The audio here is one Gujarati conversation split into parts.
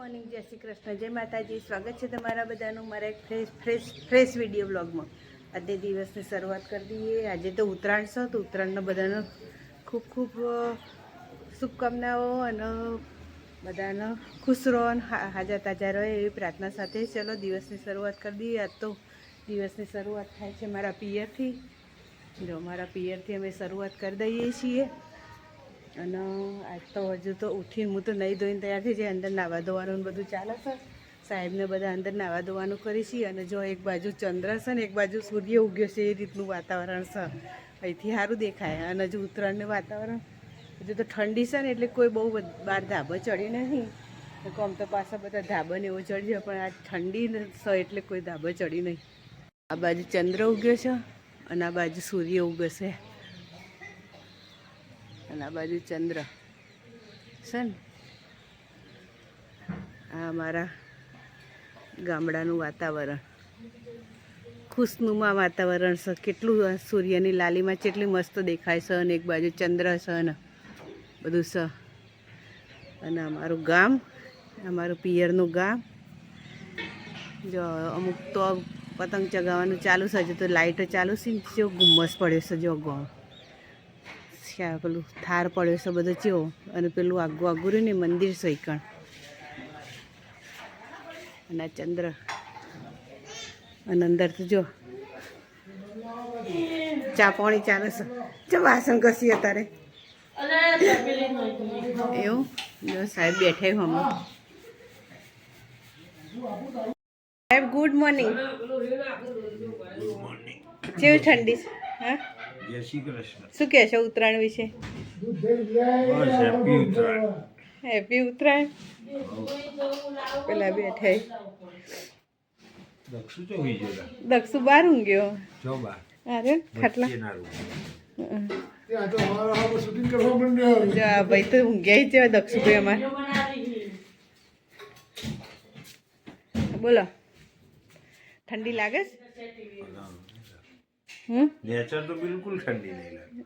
મોર્નિંગ, જય શ્રી કૃષ્ણ, જય માતાજી. સ્વાગત છે તમારા બધાનું મારા એક ફ્રેશ ફ્રેશ ફ્રેશ વીડિયો બ્લોગમાં આજે દિવસની શરૂઆત કરી દઈએ. આજે તો ઉત્તરાયણ છે, તો ઉત્તરાયણનો બધાનો ખૂબ ખૂબ શુભકામનાઓ અને બધાનો ખુશ રહો અને હાજર તાજા રહે એવી પ્રાર્થના સાથે. ચલો, દિવસની શરૂઆત કરી દઈએ. આજ તો દિવસની શરૂઆત થાય છે મારા પિયરથી. જો મારા પિયરથી અમે શરૂઆત કરી દઈએ છીએ. અને આજ તો હજુ તો ઉઠીને હું તો નહીં ધોઈને તૈયાર થઈ જાય, અંદર નાવા ધોવાનું બધું ચાલે છે. સાહેબને બધા અંદર નાવા ધોવાનું કરી છીએ અને જો એક બાજુ ચંદ્ર છે ને એક બાજુ સૂર્ય ઉગ્યો છે એ રીતનું વાતાવરણ છે. અહીંથી સારું દેખાય અને હજુ ઉત્તરાયણનું વાતાવરણ. હજુ તો ઠંડી છે ને એટલે કોઈ બહુ બહાર ધાબો ચડી નથી આમ તો પાછા બધા ધાબાને એવો ચડ્યો પણ આ ઠંડી છે એટલે કોઈ ધાબો ચડી નહીં. આ બાજુ ચંદ્ર ઉગ્યો છે અને આ બાજુ સૂર્ય ઉગ્યો છે. અને આ બાજુ ચંદ્ર. છે ને? આ અમારા ગામડાનું વાતાવરણ. ખુશનુમા વાતાવરણ છે. કેટલું સૂર્યની લાલીમાં કેટલી મસ્ત દેખાય છે અને એક બાજુ ચંદ્ર છે ને બધું છે. અને અમારું ગામ, અમારું પિયરનું ગામ. જો અમુક તો પતંગ ચગાવવાનું ચાલુ છે. હજુ તો લાઇટો ચાલુ છે જો ગુમ્મસ પડ્યો છે, જો ગો છે પેલું થાર પડ્યો છે બધો ચેવો? અને પેલું આગું આગું રહ્યું ને મંદિર છે અને આ ચંદ્ર. અને અંદર તો જો. ચા પાણી ચાલે છે. જો વાસણ ઘસી તારે. એવું? જો સાહેબ બેઠા હમણાં. સાહેબ ગુડ મોર્નિંગ કેવી ઠંડી છે? હા? જય શ્રી કૃષ્ણ. શું કહે છે ઉત્તરાયણ વિશે? હેપી ઉત્તરાયણ. હેપી ઉત્તરાયણ. પેલા બેઠા. દક્ષુ તો હોઈ દક્ષુ બાર ઊંઘ્યો જો અરે ખાટલા. જો ભાઈ તો ઊંઘ્યા જ છે દક્ષુભાઈ અમારે. બોલો. ઠંડી લાગે છે? નેચર તો બિલકુલ ઠંડી નહીં લાગતી.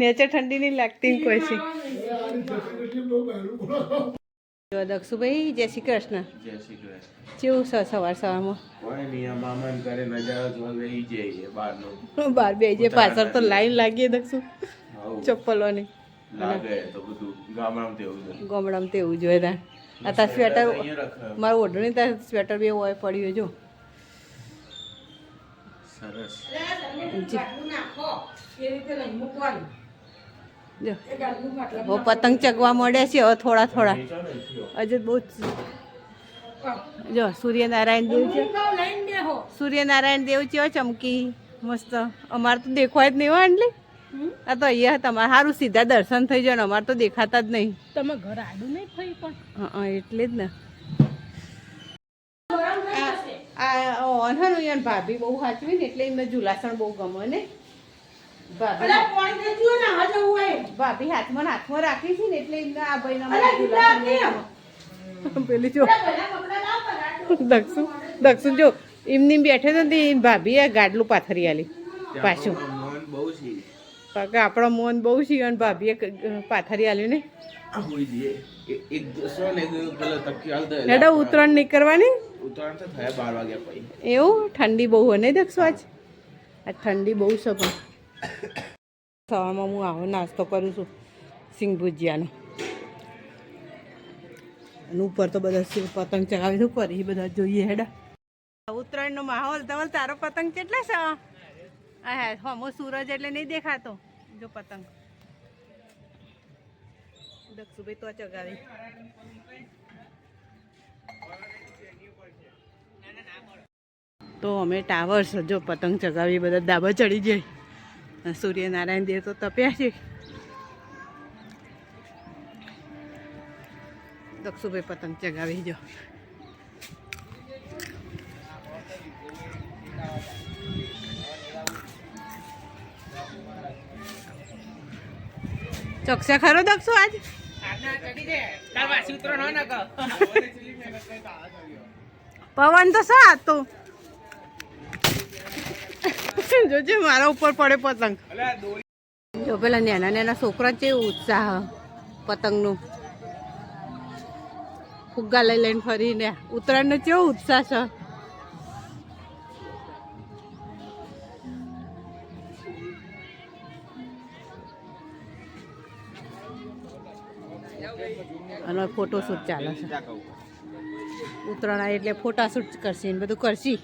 નેચર ઠંડી નહીં લાગતી કોઈ છે જો દક્ષુભાઈ જય શ્રી કૃષ્ણ. જય શ્રી કૃષ્ણ. કેવું છે સવાર સવારમાં? કોઈ નહીં મામાને ઘરે નજારો જોવા ગઈ જઈએ બહારનો. બાર બે જે પાછળ તો લાઈન લાગીએ દક્ષુ. ચપ્પલોની. લાગે તો બધું ગામડામાં તેવું ગામડામાં તેવું જોઈએ તાર સ્વેટર અહીંયા રખાય. મારું ઓઢણી ત્યાં સ્વેટર બે હોય પડ્યું જો. સરસ. જો. પતંગ ચગવા મળે છે હવે થોડા થોડા. હજુ બહુ જ જો સૂર્યનારાયણ દેવ છે. સૂર્યનારાયણ દેવ છે હો ચમકી. મસ્ત. અમારે તો દેખવાય જ નહીં હોય એટલે આ તો અહીંયા તમારે સારું સીધા દર્શન થઈ જાય ને અમારે તો દેખાતા જ નહીં. તમે ઘર આડું નહીં થઈ પણ? હા એટલે જ ને. હે ભાભી બહુ સાચવી ને એટલે એમને જુલાસણ બહુ ગમે ને. ભાભી ભાભી હાથમાં હાથમાં રાખી છે ને એટલે એમને આ ભાઈ પેલી જો. દક્ષુ દક્ષુ જો એમની બેઠે તો ને એ ભાભી આ ગાડલું પાથરી આલી પાછું. મન બહુ છે. કારણ કે આપણો મોન બહુ છે અને ભાભીએ પાથરી આલ્યું ને. હેડો ઉત્તરાયણ નહીં કરવાની? ઉત્તરાયણ તો થયા બાર વાગ્યા પછી. એવું? ઠંડી બહુ હોય નહીં દક્ષુ આજ? આ ઠંડી બહુ છે પણ. સવારમાં હું આવો નાસ્તો કરું છું સિંગ ભુજિયાનો. અને ઉપર તો બધા પતંગ ચગાવી શું કરી બધા જોઈએ હેડા. ઉત્તરાયણનો માહોલ તો તારો પતંગ કેટલા છે? આ હે હમો સૂરજ એટલે નહીં દેખાતો. જો પતંગ. દક્ષુભાઈ તો ચગાવી. તો અમે ટાવર છે જો પતંગ ચગાવી બધા ડાબા ચડી જાય. અને સૂર્યનારાયણ દેવ તો તપ્યા છે. દક્ષુભાઈ પતંગ ચગાવી જો. ચોકસે ખરો દક્ષો આજ? પવન તો સા તો જોજે મારા ઉપર પડે પતંગ? જો પેલા નાના નાના છોકરા છે ઉત્સાહ પતંગનું. ફુગ્ગા લઈ લઈને ફરીને. ઉત્તરાયણનો કેવો ઉત્સાહ છે? અને ફોટોશૂટ ચાલે છે. ઉત્તરાયણ આવે એટલે ફોટાશૂટ કરશે ને બધું કરશી.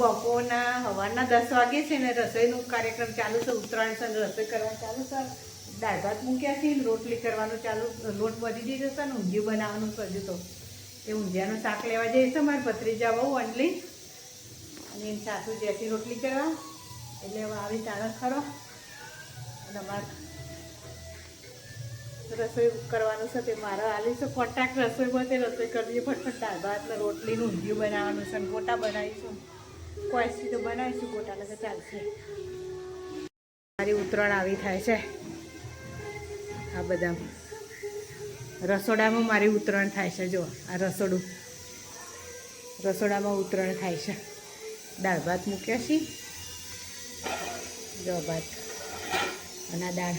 બપોરના સવારના દસ વાગે છે ને રસોઈનો કાર્યક્રમ ચાલુ છે, ઉત્તરાયણ છે રસોઈ કરવાનું ચાલુ છે. દાળ ભાત મૂક્યા છે ને રોટલી કરવાનું ચાલુ, લોટ વધી દીધો છે ને ઊંધિયું બનાવવાનું છે તો. એ ઊંધિયાનું શાક લેવા જઈએ છે, મારે ભત્રીજા બહુ અંડલી અને એની સાસુ જેથી રોટલી કરવા, એટલે હવે આવી ચાલો ખરો. અને રસોઈ કરવાનું છે તે મારે આલી છે. કોન્ટ્રાક્ટ રસોઈમાં તે રસોઈ કરવી ફટફટ દાળ ભાત રોટલીનું ઊંધિયું બનાવવાનું છે ગોટા બનાવીશું. કોઈ તો બનાવીશું ગોટા લગે ચાલશે. મારી ઉત્તરાયણ આવી થાય છે. આ બધા રસોડામાં મારી ઉત્તરાયણ થાય છે. જો આ રસોડું. રસોડામાં ઉત્તરાયણ થાય છે. દાળ ભાત મૂક્યા છીએ જો ભાત અને દાળ.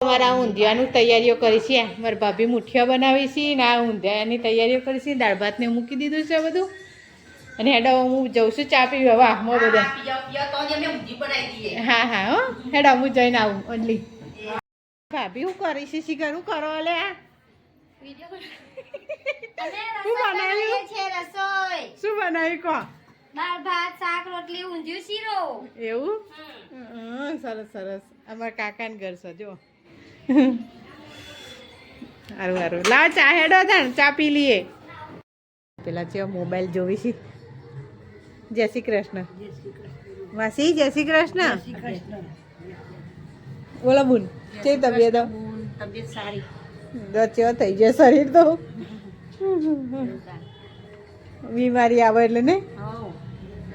અમારા ઊંધિયાનું તૈયારીઓ કરી છે. મારી ભાભી મુઠિયા બનાવી છે ને આ ઊંધિયાની તૈયારીઓ કરી છે. દાળ ભાતને મૂકી દીધું છે બધું. અને હેડો હું જઉં છું ચા પીવા. વાહ મો બધા. હા હા હો હેડો હું જઈને આવું ઓનલી ભાભી હું કરી છે શી કરું કરો લે શું બનાવ્યું? છે રસોઈ. શું બનાવ્યું કહો. દાળ ભાત શાક રોટલી ઊંધિયું શીરો. એવું? હં, સરસ સરસ. અમારા કાકાને ઘર છે જો સારું સારું લાવ ચા હેડો થાય ચા પી લઈએ. પેલા છે મોબાઈલ જોવી છે જય શ્રી કૃષ્ણ. માસી જય શ્રી કૃષ્ણ. બોલો બુન કેવી તબિયત? તબિયત સારી. દચો થઈ જાય શરીર તો. બીમારી આવે એટલે ને?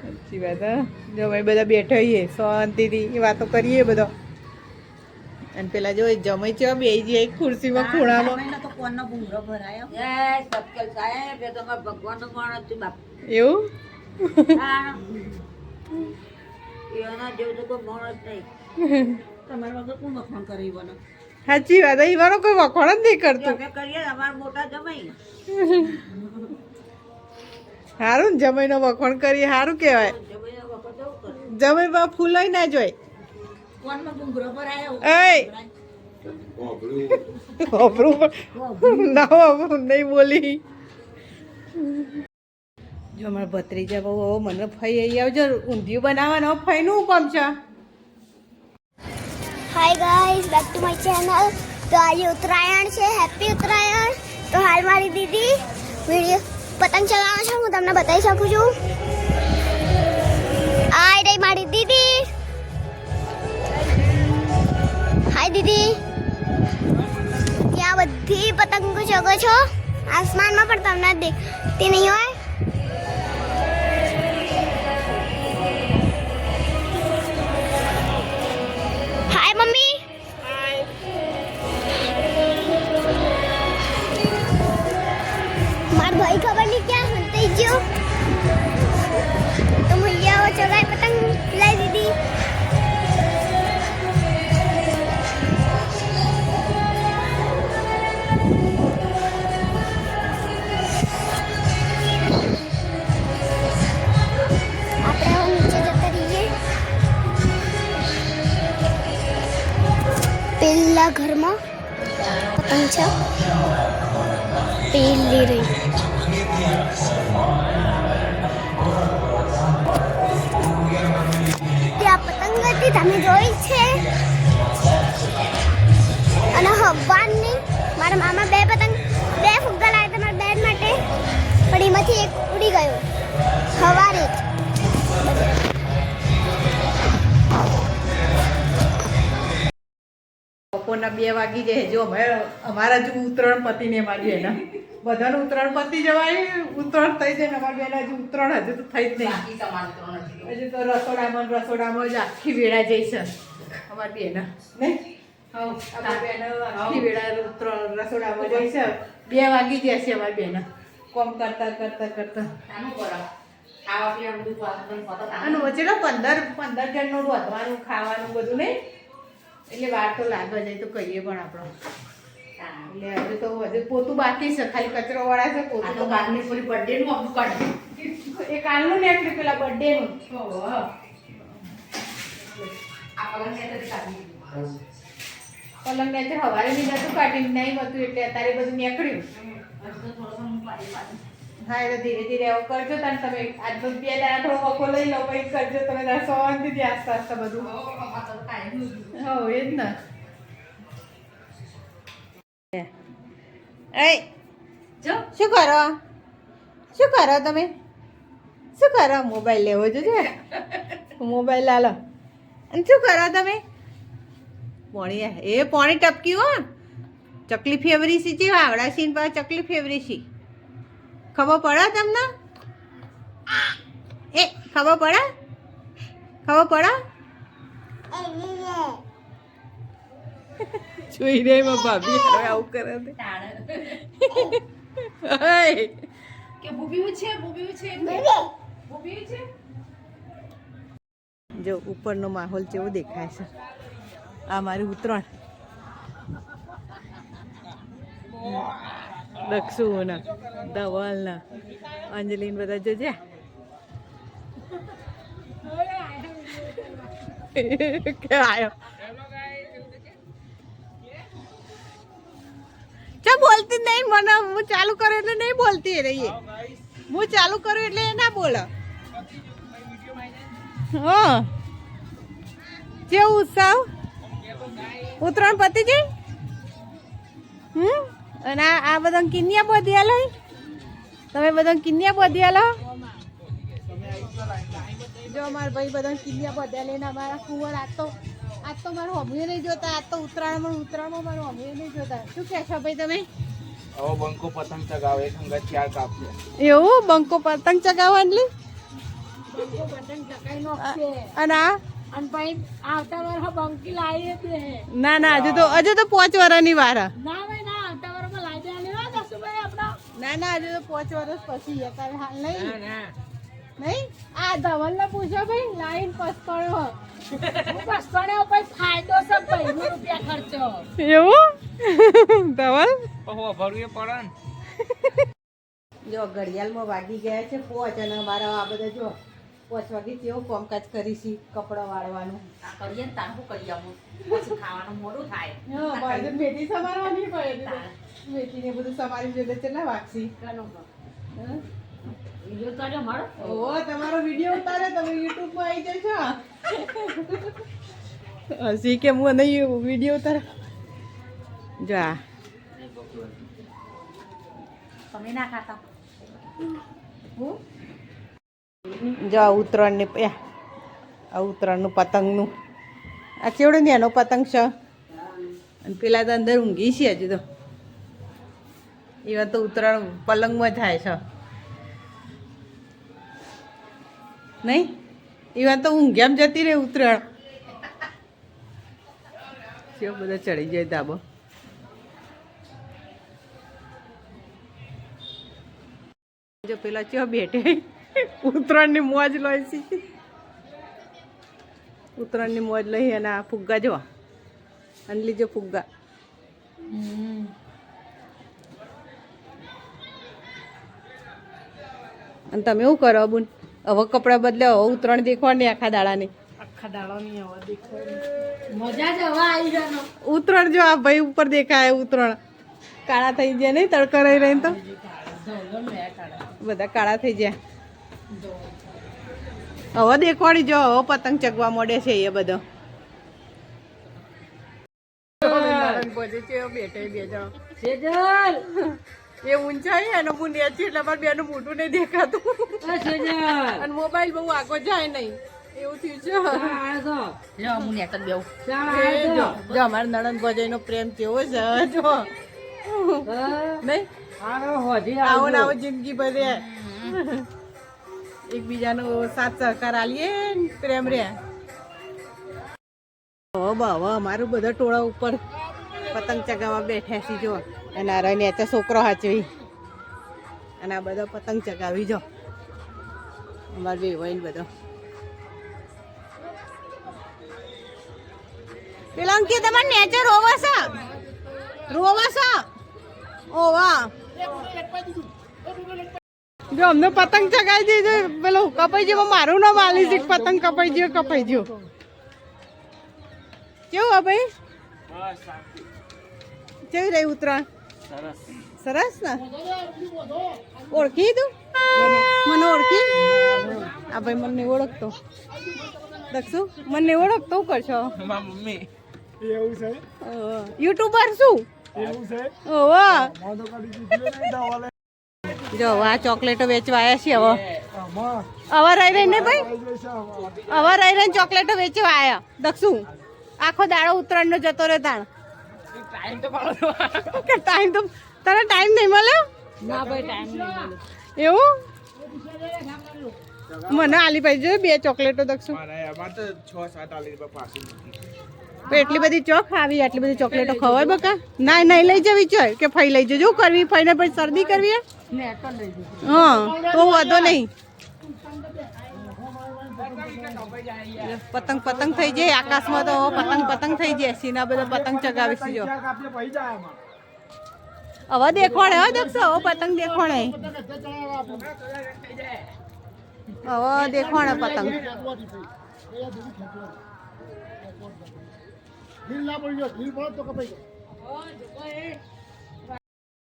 સાચી વાત હા. જો અમે બધા બેઠા હોઈએ શાંતિથી વાતો કરીએ બધો. અને પેલા જો જમાઈ છે બે જઈએ ખુરશીમાં ખૂણામાં. તો કોણનો ભૂંગરો ભરાયો. જય સબકલ સાહેબ એ તો ભગવાનનો માણસ છે બાપ. એવું? કરી સાચી વાત એ મારો કોઈ વખોણ જ નહીં કરતું. સારું ને અમારા મોટા જમાઈ. નો વખોણ કરીએ સારું કહેવાય. જમાઈ કરે બા ફૂલાઈ ના જોઈ નહીં બોલી. જો અમારા ભત્રીજા બહુ મને ફઈ અહીં આવજો, ઊંધિયું બનાવવાનો ફઈનું કામ છે? Hi guys back to my channel તો આજે ઉત્તરાયણ છે હેપી ઉત્તરાયણ. તો હાલ મારી દીદી વીડિયો પતંગ ચગાવે છે, હું તમને બતાવી શકું છું. આ રહી મારી દીદી. હાય દીદી. ત્યાં બધી પતંગો ચગો છો? આસમાનમાં પણ તમને દેખતી નહીં હોય? મમ્મી? માર ભાઈ ખબર નહીં ક્યાં હંતાઈ ગયો? પેલા ઘરમાં પતંગ છે. પેલી રહી. ત્યાં પતંગ હતી, તમે જોઈ છે. અને હવાની મારા મામા બે પતંગ, બે ફુગ્ગા લાવ્યા હતા મારા બેન માટે. પણ એમાંથી એક ઉડી ગયો. સવારે જ. બપોરના બે વાગી જાય. જો અમે અમારા જ ઉત્તરાયણ પતિને મારી એના બધાનું ઉત્તરાયણ પતી જવાય ઉત્તરાયણ થઈ જાય અમારી બેન હજુ ઉત્તરાયણ હજુ તો થઈ જ નહીં. હજુ તો રસોડામાં રસોડામાં જ આખી વેળા જઈશ અમારી બેના. ને અમારી બેન આખી વેળા રસોડામાં જઈશ બે વાગી જશે અમારી બેના. કોમ કરતા કરતા કરતા. અને વચ્ચે પંદર પંદર જણનું વધવાનું ખાવાનું બધું નહીં? એટલે વાર તો લાગવા જાય તો કહીએ પણ આપણો. એટલે હજુ તો હજુ પોતું બાકી છે ખાલી કચરો વાળા છે પોતું તો તો બારની પૂરી બર્થડે નું આપણું કાઢ. એ કાલનું નીકળ્યું પેલા બર્થડે નું. પલંગ ને તો ને હવારે ની નતું કાઢી નહીં હતું એટલે અત્યારે બધું નીકળ્યું હા એટલે ધીરે ધીરે એવું કરજો તને તમે આજ તો બે દાડા થોડો વખો લઈ લો પછી કરજો તમે તારે શાંતિથી આસ્તા બધું. હો એ જ ને. એ જો. શું કરો? શું કરો તમે? શું કરો? મોબાઈલ લેવો જોજે. મોબાઈલ લાલો અને શું કરો તમે? પોણી એ પોણી ટપકી હો. ચકલી ફેવરી સી છે? આવડા સીન પર ચકલી ફેવરી સી ખબર પડે તમને? એ ખબર પડે? ખબર પડે? જોઈ રે ભાભી હવે આવું કરે. કે બુબી છે બુબી છે બુબી છે? જો ઉપરનો માહોલ કેવો દેખાય છે. આ મારું ઉત્તરાયણ. દક્ષુના, ધવલના, અંજલિન બધા જોજે. કે આયો? ચા બોલતી નહીં, મને હું ચાલુ કરું એટલે નહીં બોલતી એ રહી હું ચાલુ કરું એટલે એ ના બોલો. હા. કેવું ઉત્સવ ઉત્તરાયણ પતી ગઈ હમ? અને આ આ બધા કિન્યા બધી લઈ તમે બધા કિન્યા બધી લો જો અમારા ભાઈ બધા કિન્યા બધા લઈને અમારા કુંવર આજ તો આજ તો મારું હમીએ નહીં જોતા આજ તો ઉત્તરાયણમાં ઉત્તરાયણમાં મારું હમીએ નહીં જોતા. શું કહેશો ભાઈ તમે? ઓ બંકો પતંગ ચગાવે એક અંગત ચાર કાપીએ એવું? બંકો પતંગ ચગાવવાની અને આ? અને ભાઈ આવતા વાર બંકી લાવી હતી ના ના હજુ તો હજુ તો પાંચ વર્ષની વાર. ના ભાઈ ના આવતા વર્ષમાં લાવી દેવાની ના દસુભાઈ આપણા ના ના આજે તો પાંચ વર્ષ પછી અત્યારે હાલ નહીં. નહીં? આ ધવલ ને પૂછો ભાઈ લાઈન પસકણો. હું પછી ભાઈ ફાયદો છે ભાઈ? રૂપિયા ખર્ચો. એવું? ધવલ? ભરવું એ પડે ને. જો ઘડિયાળમાં વાગી ગયા છે પોચ અને મારા આ બધા જો પોચ વાગે કેવું કામકાજ કરીશી કપડાં વાળવાનું. આ કરીએ ને તારું કરી આવું? પછી ખાવાનું મોડું થાય. હા ભાઈ મેથી સમારવાની પડે મેથી ને બધું સમારી જોડે ચેટલા વાગશી? હા? વીડિયો કાઢ્યો મારો? ઓ તમારો વીડિયો ઉતારે તમે યુટ્યુબમાં આવી જશો? હસી કે હું નહીં વીડિયો ઉતાર. જા. તમે ના ખાતા. જો આ ઉત્તરાયણને એ, આ ઉત્તરાયણનું પતંગનું. આ કેવડો ને એનો પતંગ છે? અને પેલા તો અંદર ઊંઘી છે હજુ તો. એવા તો ઉત્તરાયણ પલંગમાં થાય છે. નહીં? એવા તો ઊંઘ્યામ જતી રહે ઉત્તરાયણ. કેવો બધા ચડી જાય ધાબો જો પેલા ચો બેઠે? ઉત્તરાયણની મોજ લઈ છે. ઉત્તરાયણની મોજ લઈ અને આ ફુગ્ગા જો અને લીજો ફુગ્ગા. અને તમે એવું કરો બુન? હવે કપડાં બદલે હવે ઉત્તરાયણ દેખવાની આખા દાડાની. આખા દાડાની હવે દેખાય મજા જ હવા આવી જવાનો ઉત્તરાયણ જો આ ભાઈ ઉપર દેખાય ઉત્તરાયણ. કાળા થઈ જાય નહીં તડકા રહી રહીને તો? બધા કાળા થઈ જાય હવે દેખવાડી જો હવે પતંગ ચગવા મળે છે એ બધો. એ ઊંચાઈ એનો હું નેચી એટલે મારે બેનું મોટું નહીં દેખાતું. અને મોબાઈલ બહુ આગળ જાય નહીં. એવું થયું છે. લો હું બેવ જો અમારા નણંદ ભજાઈનો પ્રેમ કેવો છે જો. નહીં? આવો ને આવો જિંદગી ભરે એકબીજાનો સાથ સહકાર આલીએ ને પ્રેમ રે. હવે હવે અમારું બધા ટોળા ઉપર પતંગ ચગાવવા બેઠ્યા છીએ જો. અને આ રહીને તો છોકરો હાચવી અને આ બધો પતંગ ચગાવી, જો. અમારે બી હોય બધો. પેલા અંકિત તમારે નેચર હોવા છે? રોવા છો? ઓવા જો અમને પતંગ ચગાવી દીધો પેલો કપાઈ ગયો મારું નામ આલી છે. પતંગ કપાઈ ગયો કપાઈ ગયો કેવું હા ભાઈ? કેવી રહી ઉત્તરાયણ? સરસ. ને? ઓળખી તું? મને ઓળખી? આ ભાઈ મને ઓળખતો. દક્ષુ મને ઓળખતો. કરશો? મમ્મી. યુટ્યુબર શું? ઓવા જો આ ચોકલેટો વેચવા આવ્યા છીએ હવે. અવાર રહી રહીને ભાઈ? અવાર રહી રહીને ચોકલેટો વેચવા આવ્યા દક્ષુ આખો દાડો ઉત્તરાયણ નો જતો રહે તાણ. ટાઈમ તો તને ટાઈમ નહીં મળ્યો? ના ભાઈ ટાઈમ નહીં એવું? મને આલી પાઈ જોઈએ બે ચોકલેટો દક્ષુ મારા તો છ સાત આલી પાછી. એટલી બધી ચોક ખાવી આટલી બધી ચોકલેટો ખવાય બકા? ના નહીં લઈ જવી જોઈએ કે ફઈ લઈ જજો. કરવી ફઈને પછી શરદી કરવી હે? તો વાંધો નહીં. પતંગ પતંગ થઈ જાય આકાશમાં તો. પતંગ પતંગ થઈ જાય. સીના બધા પતંગ ચગાવી જો. હવે દેખવાડે હવે દેખશો? હવે પતંગ દેખવાડે. હવે દેખવાડે પતંગ.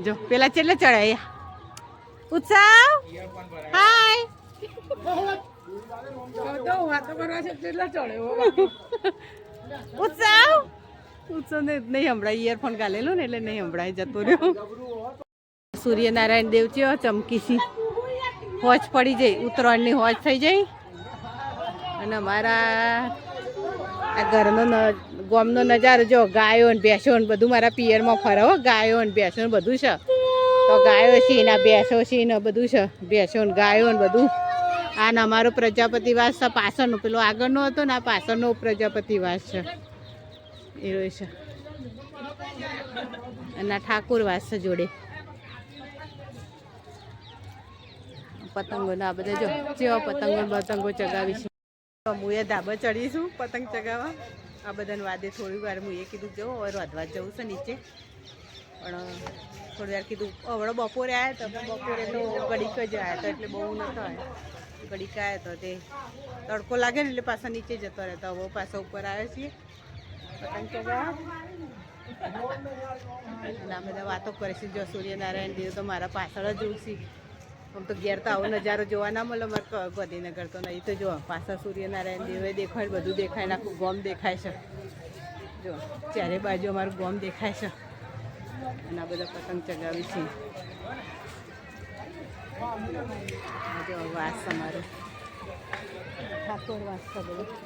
જો, પેલા ચેટલે ચડાયા? ઉત્સવ? હાય ઉત્સવ? ઉત્સવ ને નહીં હમણાં ઇયરફોન ગાલેલો ને એટલે નહીં હમણાં જતો રહ્યો. સૂર્યનારાયણ દેવ છે ચમકીસી હોજ પડી જાય, ઉત્તરાયણની હોજ થઈ જાય. અને અમારા આ ઘરનો ગામનો નજારો જો, ગાયો ને ભેંસો ને બધું મારા પિયરમાં ફરે હો, ગાયો ને ભેંસો ને બધું છે. તો ગાયો છે ને, આ ભેંસો છે ને બધું છે, ભેંસો ને ગાયો ને બધું. આ ને અમારો પ્રજાપતિવાસ છે, પાછળનો પેલો આગળનો હતો ને, આ પાછળનો પ્રજાપતિવાસ છે. એ રહ્યો છે. અને આ ઠાકુરવાસ છે જોડે. પતંગો ના બધા જો, જેવા પતંગો પતંગો ચગાવી છે. હું એ ધાબા ચડીશું, પતંગ ચગાવવા. આ બધાને વાદે થોડી વાર હું એ કીધું જવું હવે રોધવા જવું છે નીચે. પણ થોડી વાર કીધું હવડો બપોરે આવ્યા તો બપોરે તો ઘડીક જ આવ્યા હતા એટલે બહુ ન આવ્યો ઘડીક આવ્યા તો તે તડકો લાગે ને એટલે પાછા નીચે જતો રહેતો. હવે પાછા ઉપર આવ્યા છીએ. પતંગ ચગાવવા. અને બધા વાતો કરે છે, જો સૂર્યનારાયણ દેવ તો મારા પાછળ જ ઉડશી. આમ તો ઘેર તો આવો નજારો જોવા ના મળે મારે ગાંધીનગર તો નહીં. તો જો, પાછા સૂર્યનારાયણ દેવે દેખાય, બધું દેખાય, ને આખું ગોમ દેખાય છે. જો, ચારે બાજુ અમારું ગોમ દેખાય છે. અને આ બધા પતંગ ચગાવી છે. જો, વાસ અમારો. ઠાકોર વાસ બધું બધો.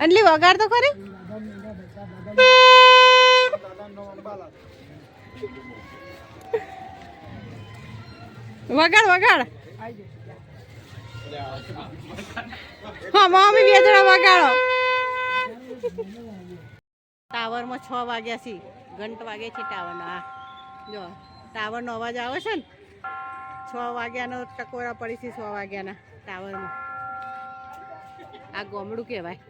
અંજલી વગાડ તો ખરી? વગાડ વગાડ. હા મમ્મી બે જણા વગાડો. ટાવરમાં છ વાગ્યા છે. ઘંટ વાગે છે ટાવરનો આ જો, ટાવરનો અવાજ આવે છે ને? છ વાગ્યાનો ટકોરા પડી છે, છ વાગ્યાના ટાવરમાં. આ ગોમડું કહેવાય.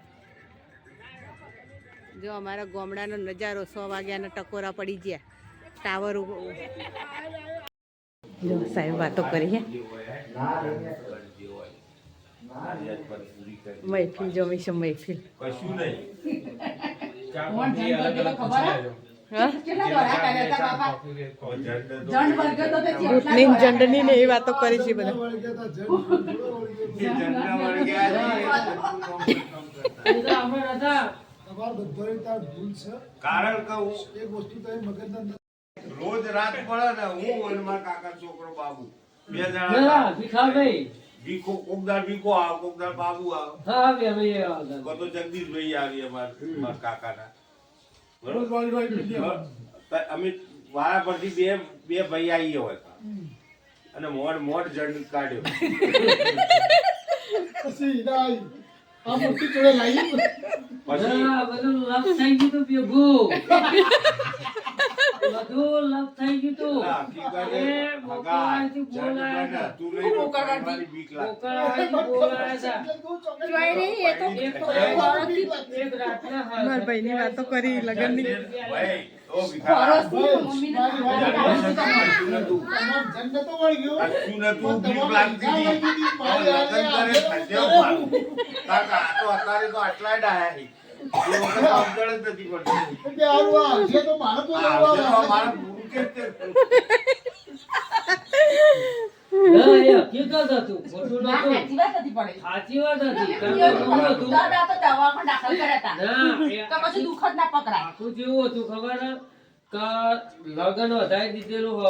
જો અમારા ગોમડાનો નજારો સો વાગ્યાના ટકોરા પડી ગયા. ટાવર જો સાહેબ વાતો કરી હે? મહેફિલ જમી છે મહેફિલ જંડની ને એ વાતો કરી છે બધા કારણ કે હું રોજ રાત પડે ને હું અને મારા કાકા છોકરો બાબુ. બે જણા ભીખો કોકદાર ભીખો આવ કોકદાર બાબુ આવ. કો તો જગદીશભાઈ આવી અમાર મારા કાકાના. બરોબર? તો અમે વારા પરથી બે બે ભાઈ આવીએ હોય અને મોડ મોડ જંડ કાઢ્યો. પછી બધું લપ થઈ ગયું તું આ હકીકત એ એ મોકળાથી હગા, બોલાયા જન્મના હતા. તું નહીં તો કરવાની બીક લાગે. મોકળાથી બોલાયા. જોઈ નહીં એ તો એક એક રાતના હાલ મારા ભાઈની વાતો કરી લગનની ભાઈ, ઓ ભીખા. કશું નતું. કશું નતું, બીક લાગતી હતી. તો લગન કરે કાકા, તો અત્યારે તો આટલા જ લગ્ન વધારી દીધેલું.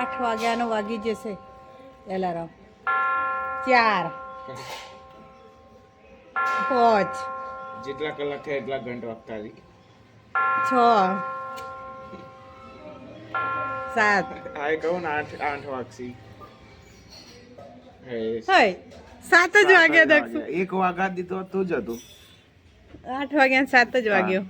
આઠ વાગ્યાનો વાગી જશે. એલારામ. ચાર. પાંચ જેટલા કલાક થાય એટલા ઘંટ વાગતા આવી. છ. સાત. આ કહું ને આઠ આઠ વાગશી. હે, સાત જ વાગ્યા દક્ષુ એક વાગા દીધો તું જ હતું. આઠ વાગ્યા સાત જ વાગ્યો.